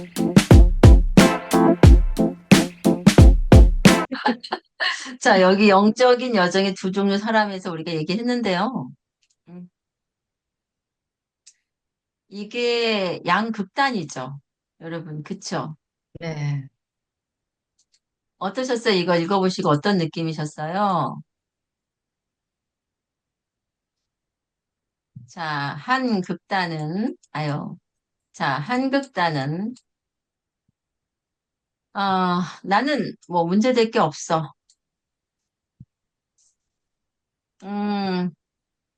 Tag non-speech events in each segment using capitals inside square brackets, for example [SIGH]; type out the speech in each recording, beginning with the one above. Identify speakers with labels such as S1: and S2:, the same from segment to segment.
S1: [LAUGHS] 자, 여기 영적인 여정의 두 종류 사람에서 우리가 얘기했는데요. 음. 이게 양극단이죠. 여러분, 그쵸?
S2: 네.
S1: 어떠셨어요? 이거 읽어보시고 어떤 느낌이셨어요? 자, 한 극단은, 아유, 자, 한 극단은, 아, 나는 뭐 문제될 게 없어. 음,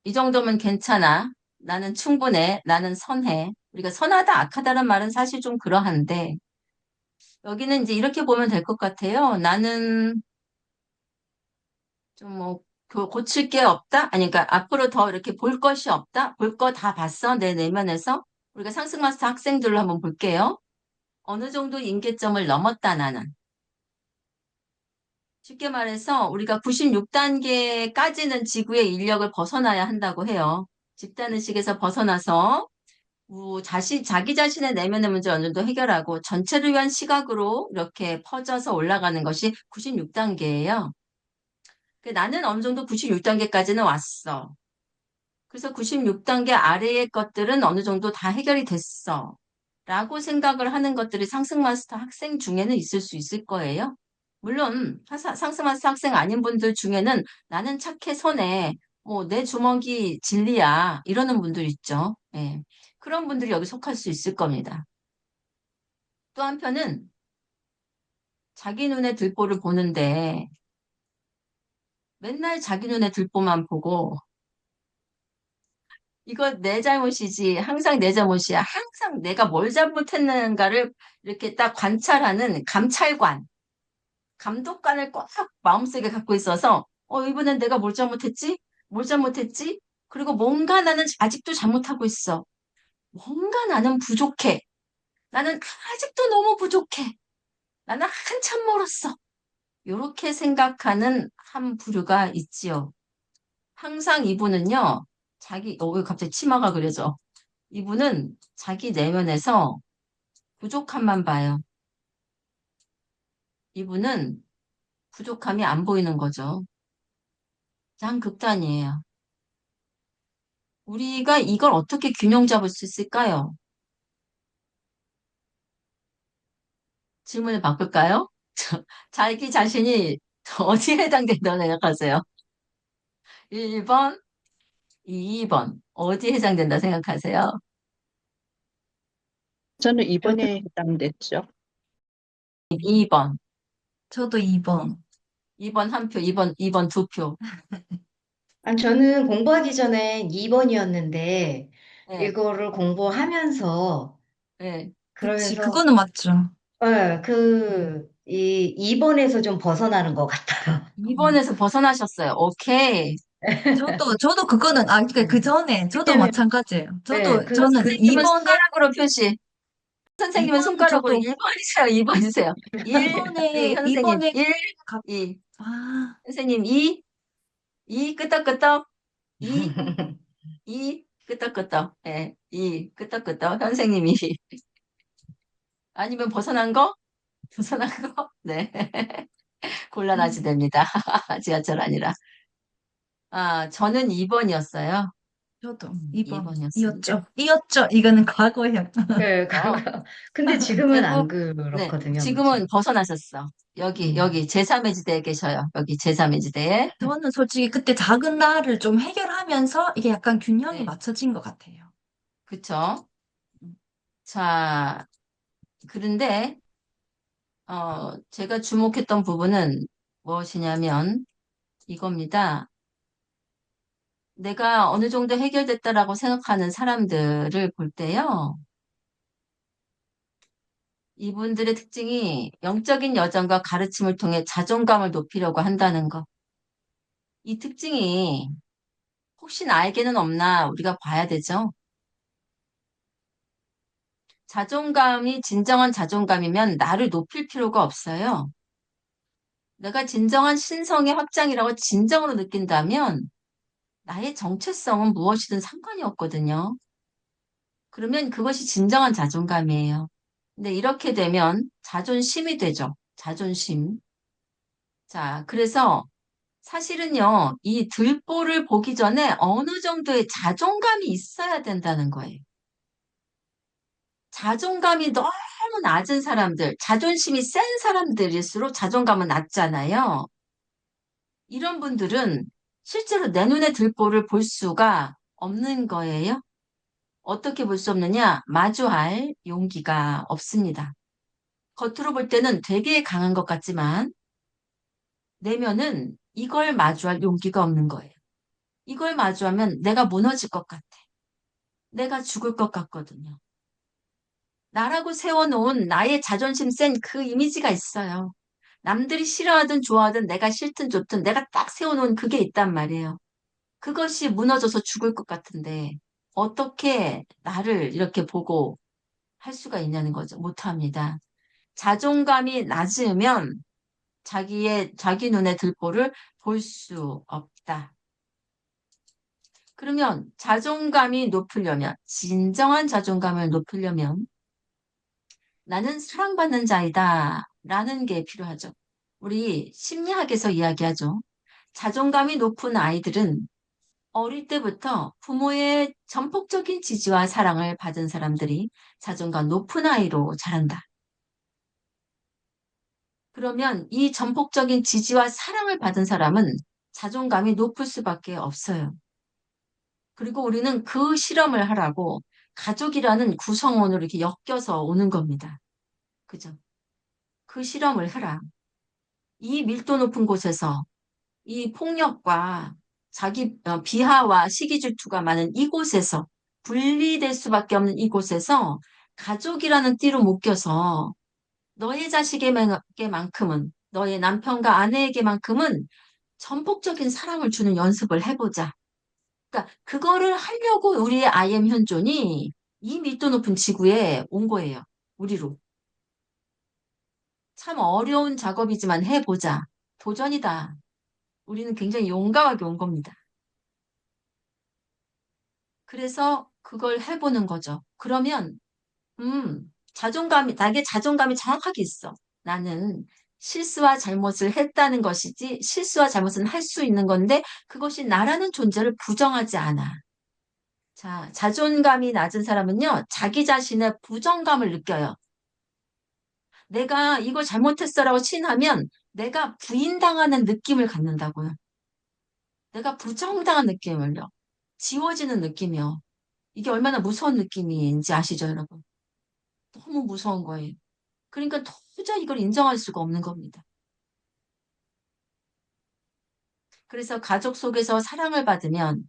S1: 이 정도면 괜찮아. 나는 충분해. 나는 선해. 우리가 선하다, 악하다는 말은 사실 좀 그러한데, 여기는 이제 이렇게 보면 될 것 같아요. 나는 좀 뭐, 그 고칠 게 없다? 아니, 그러니까 앞으로 더 이렇게 볼 것이 없다? 볼 거 다 봤어? 내 내면에서? 우리가 상승마스터 학생들로 한번 볼게요. 어느 정도 임계점을 넘었다, 나는. 쉽게 말해서 우리가 96단계까지는 지구의 인력을 벗어나야 한다고 해요. 집단의식에서 벗어나서 우- 자신, 자기 자신의 내면의 문제 어느 정도 해결하고 전체를 위한 시각으로 이렇게 퍼져서 올라가는 것이 96단계예요. 나는 어느 정도 96단계까지는 왔어. 그래서 96단계 아래의 것들은 어느 정도 다 해결이 됐어. 라고 생각을 하는 것들이 상승마스터 학생 중에는 있을 수 있을 거예요. 물론 사- 상승마스터 학생 아닌 분들 중에는 나는 착해 선해. 뭐 내 주먹이 진리야. 이러는 분들 있죠. 예. 그런 분들이 여기 속할 수 있을 겁니다. 또 한편은 자기 눈에 들보를 보는데 맨날 자기 눈에 들보만 보고 이거 내 잘못이지. 항상 내 잘못이야. 항상 내가 뭘 잘못했는가를 이렇게 딱 관찰하는 감찰관, 감독관을 꼭 마음속에 갖고 있어서 어, 이번엔 내가 뭘 잘못했지? 뭘 잘못했지? 그리고 뭔가 나는 아직도 잘못하고 있어. 뭔가 나는 부족해. 나는 아직도 너무 부족해. 나는 한참 멀었어. 이렇게 생각하는 한 부류가 있지요. 항상 이분은요, 자기, 어, 왜 갑자기 치마가 그려져? 이분은 자기 내면에서 부족함만 봐요. 이분은 부족함이 안 보이는 거죠. 양 극단이에요. 우리가 이걸 어떻게 균형 잡을 수 있을까요? 질문을 바꿀까요? [LAUGHS] 자기 자신이 [LAUGHS] 어디에 해당된다고 생각하세요? 1번, 2번. 어디에 해당된다 생각하세요?
S3: 저는 이번에 해당됐죠.
S1: 2번.
S4: 저도 2번.
S1: 2번 한 표, 2번, 2번 두 표. [LAUGHS]
S2: 아, 저는 공부하기 전에 2번이었는데,
S1: 네,
S2: 이거를 공부하면서,
S1: 네.
S4: 그치,
S2: 그러면서,
S4: 그거는 맞죠.
S2: 예, 그, 이 2번에서 좀 벗어나는 것 같아요.
S1: 2번에서 벗어나셨어요. 오케이.
S4: 저도, 저도 그거는, 아, 그러니까 그 전에, 저도
S2: 왜냐면-
S4: 마찬가지예요. 저도,
S2: 네, 그-
S4: 저는
S1: 선생님은
S4: 2번을,
S1: 손가락으로 표시. 선생님은
S4: 이번은
S1: 손가락으로
S4: 저도-
S1: 1번이세요. 2번이세요. 1,
S4: 이번에,
S1: 선생님
S4: 이번에,
S1: 1,
S4: 갑-
S1: 2.
S4: 아,
S1: 선생님 2, 2, 끄떡끄떡. 2, 2, [LAUGHS] 끄떡끄떡. 예, 2, 끄떡끄떡. 선생님 2. 아니면 벗어난 거? 벗어난 거? 네. [LAUGHS] 곤란하지 됩니다. [LAUGHS] 지하철 아니라. 아, 저는 2번이었어요.
S4: 저도
S2: 음,
S4: 2번.
S1: 이번이었습니다.
S4: 이었죠. 이었죠. 이거는 과거형.
S2: 네, 그거. [LAUGHS] 근데 [LAUGHS] 지금은 안 그렇거든요.
S1: 네, 지금은
S2: 그렇죠?
S1: 벗어나셨어. 여기,
S2: 음.
S1: 여기 제3의 지대에 계셔요. 여기 제3의 지대에.
S4: 저는 솔직히 그때 작은 나를 좀 해결하면서 이게 약간 균형이
S1: 네.
S4: 맞춰진 것 같아요.
S1: 그쵸? 자, 그런데, 어, 제가 주목했던 부분은 무엇이냐면 이겁니다. 내가 어느 정도 해결됐다라고 생각하는 사람들을 볼 때요. 이분들의 특징이 영적인 여정과 가르침을 통해 자존감을 높이려고 한다는 것. 이 특징이 혹시 나에게는 없나 우리가 봐야 되죠. 자존감이 진정한 자존감이면 나를 높일 필요가 없어요. 내가 진정한 신성의 확장이라고 진정으로 느낀다면 나의 정체성은 무엇이든 상관이 없거든요. 그러면 그것이 진정한 자존감이에요. 근데 이렇게 되면 자존심이 되죠. 자존심. 자, 그래서 사실은요, 이 들보를 보기 전에 어느 정도의 자존감이 있어야 된다는 거예요. 자존감이 너무 낮은 사람들, 자존심이 센 사람들일수록 자존감은 낮잖아요. 이런 분들은 실제로 내 눈에 들보를 볼 수가 없는 거예요. 어떻게 볼 수 없느냐? 마주할 용기가 없습니다. 겉으로 볼 때는 되게 강한 것 같지만, 내면은 이걸 마주할 용기가 없는 거예요. 이걸 마주하면 내가 무너질 것 같아. 내가 죽을 것 같거든요. 나라고 세워놓은 나의 자존심 센 그 이미지가 있어요. 남들이 싫어하든 좋아하든 내가 싫든 좋든 내가 딱 세워놓은 그게 있단 말이에요. 그것이 무너져서 죽을 것 같은데 어떻게 나를 이렇게 보고 할 수가 있냐는 거죠. 못합니다. 자존감이 낮으면 자기의, 자기 눈에 들보를 볼 수 없다. 그러면 자존감이 높으려면, 진정한 자존감을 높이려면 나는 사랑받는 자이다. 라는 게 필요하죠. 우리 심리학에서 이야기하죠. 자존감이 높은 아이들은 어릴 때부터 부모의 전폭적인 지지와 사랑을 받은 사람들이 자존감 높은 아이로 자란다. 그러면 이 전폭적인 지지와 사랑을 받은 사람은 자존감이 높을 수밖에 없어요. 그리고 우리는 그 실험을 하라고 가족이라는 구성원으로 이렇게 엮여서 오는 겁니다. 그죠? 그 실험을 하라. 이 밀도 높은 곳에서 이 폭력과 자기 어, 비하와 시기 질투가 많은 이곳에서 분리될 수밖에 없는 이곳에서 가족이라는 띠로 묶여서 너의 자식에게만큼은 너의 남편과 아내에게만큼은 전폭적인 사랑을 주는 연습을 해보자. 그러니까 그거를 하려고 우리의 IM 현존이 이 밀도 높은 지구에 온 거예요. 우리로. 참 어려운 작업이지만 해보자. 도전이다. 우리는 굉장히 용감하게 온 겁니다. 그래서 그걸 해보는 거죠. 그러면, 음, 자존감이, 나에게 자존감이 정확하게 있어. 나는 실수와 잘못을 했다는 것이지, 실수와 잘못은 할 수 있는 건데, 그것이 나라는 존재를 부정하지 않아. 자, 자존감이 낮은 사람은요, 자기 자신의 부정감을 느껴요. 내가 이걸 잘못했어라고 시인하면 내가 부인당하는 느낌을 갖는다고요. 내가 부정당한 느낌을요. 지워지는 느낌이요. 이게 얼마나 무서운 느낌인지 아시죠, 여러분? 너무 무서운 거예요. 그러니까 도저히 이걸 인정할 수가 없는 겁니다. 그래서 가족 속에서 사랑을 받으면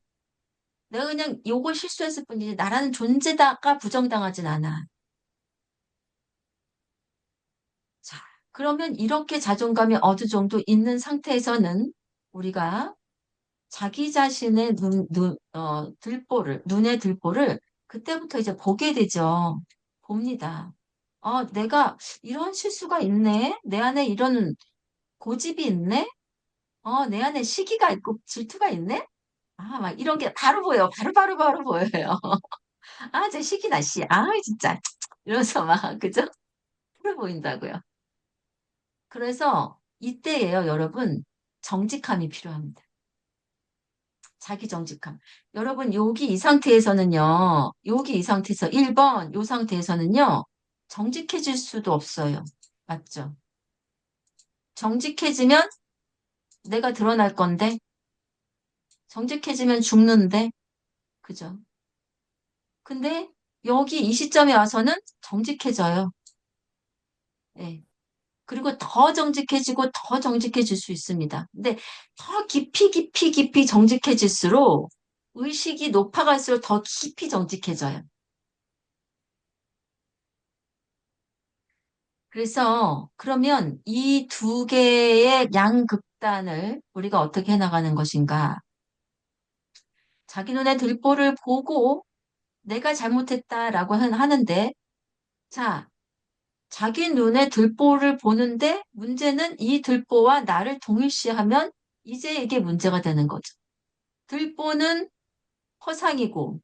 S1: 내가 그냥 요걸 실수했을 뿐이지 나라는 존재다가 부정당하진 않아. 자, 그러면 이렇게 자존감이 어느 정도 있는 상태에서는 우리가 자기 자신의 눈, 눈, 어, 들보를, 눈의 들보를 그때부터 이제 보게 되죠. 봅니다. 어, 내가 이런 실수가 있네? 내 안에 이런 고집이 있네? 어, 내 안에 시기가 있고 질투가 있네? 아, 막 이런 게 바로 보여. 바로, 바로, 바로 보여요. [LAUGHS] 아, 제 시기나, 씨. 아, 진짜. 이러면서 막, 그죠? 바로 보인다고요. 그래서 이때예요, 여러분. 정직함이 필요합니다. 자기 정직함. 여러분, 여기 이 상태에서는요, 여기 이 상태에서 1번, 이 상태에서는요, 정직해질 수도 없어요. 맞죠? 정직해지면 내가 드러날 건데, 정직해지면 죽는데, 그죠? 근데 여기 이 시점에 와서는 정직해져요. 네. 그리고 더 정직해지고 더 정직해질 수 있습니다. 근데 더 깊이 깊이 깊이 정직해질수록 의식이 높아갈수록 더 깊이 정직해져요. 그래서 그러면 이 두 개의 양극단을 우리가 어떻게 해나가는 것인가? 자기 눈에 들보를 보고 내가 잘못했다라고 하는데, 자, 자기 눈에 들보를 보는데 문제는 이 들보와 나를 동일시하면 이제 이게 문제가 되는 거죠. 들보는 허상이고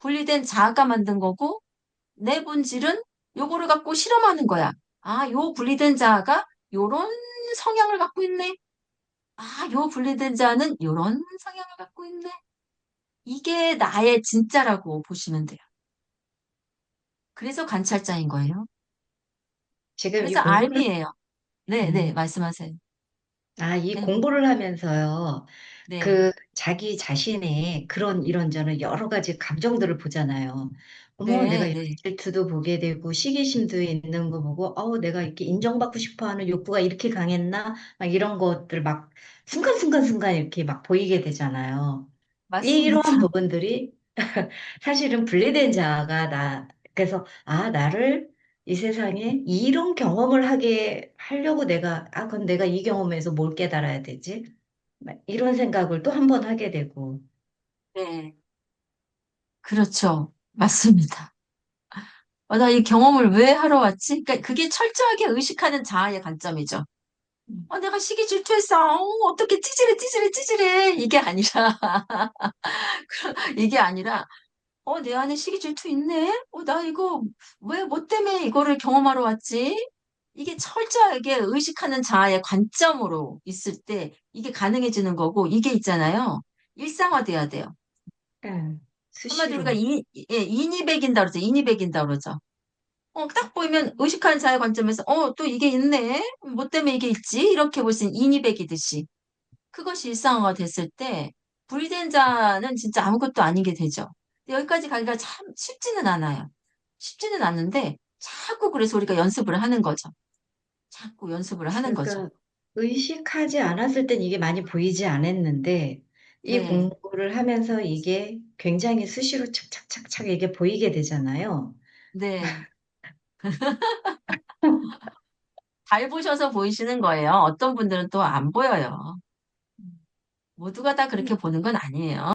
S1: 분리된 자아가 만든 거고 내 본질은 요거를 갖고 실험하는 거야. 아, 요 분리된 자가 요런 성향을 갖고 있네. 아, 요 분리된 자는 요런 성향을 갖고 있네. 이게 나의 진짜라고 보시면 돼요. 그래서 관찰자인 거예요.
S2: 지금 이
S1: 그래서
S2: 공부를,
S1: R이에요. 네, 네,
S2: 음.
S1: 말씀하세요.
S2: 아, 이
S1: 네,
S2: 공부를 하면서요.
S1: 네,
S2: 그 자기 자신의 그런 이런저런 여러 가지 감정들을 보잖아요. 어머, 내가
S1: 네,
S2: 이런
S1: 네,
S2: 질투도 보게 되고 시기심도 있는 거 보고, 어우, 내가 이렇게 인정받고 싶어 하는 욕구가 이렇게 강했나? 막 이런 것들 막 순간순간순간 이렇게 막 보이게 되잖아요.
S1: 맞습니다.
S2: 이러한 부분들이 [LAUGHS] 사실은 분리된 자아가 나, 그래서, 아, 나를 이 세상에 이런 경험을 하게 하려고 내가, 아, 그럼 내가 이 경험에서 뭘 깨달아야 되지? 막 이런 생각을 또 한 번 하게 되고,
S1: 네, 그렇죠. 맞습니다. 아, 나 이 경험을 왜 하러 왔지? 그러니까 그게 철저하게 의식하는 자아의 관점이죠.
S2: 음.
S1: 어, 내가 시기 질투했어. 어, 어떻게 찌질해, 찌질해, 찌질해. 이게 아니라, [LAUGHS] 이게 아니라, 어, 내 안에 시기 질투 있네? 어, 나 이거, 왜, 뭐 때문에 이거를 경험하러 왔지? 이게 철저하게 의식하는 자아의 관점으로 있을 때 이게 가능해지는 거고, 이게 있잖아요. 일상화돼야 돼요.
S2: 예,
S1: 한마디로 우리가. 이, 예, 인이백인다 그러죠. 인이백인다 그러죠. 어, 딱 보이면 의식하는 자의 관점에서, 어, 또 이게 있네? 뭐 때문에 이게 있지? 이렇게 볼 수 있는 인이백이듯이. 그것이 일상화가 됐을 때, 불된 자는 진짜 아무것도 아닌 게 되죠. 여기까지 가기가 참 쉽지는 않아요. 쉽지는 않는데, 자꾸 그래서 우리가 연습을 하는 거죠. 자꾸 연습을 하는 거죠.
S2: 그러니까 의식하지 않았을 땐 이게 많이 보이지 않았는데, 이
S1: 네,
S2: 공부를 하면서 이게 굉장히 수시로 착착착착 이게 보이게 되잖아요.
S1: 네. [LAUGHS] 잘 보셔서 보이시는 거예요. 어떤 분들은 또 안 보여요. 모두가 다 그렇게 보는 건 아니에요.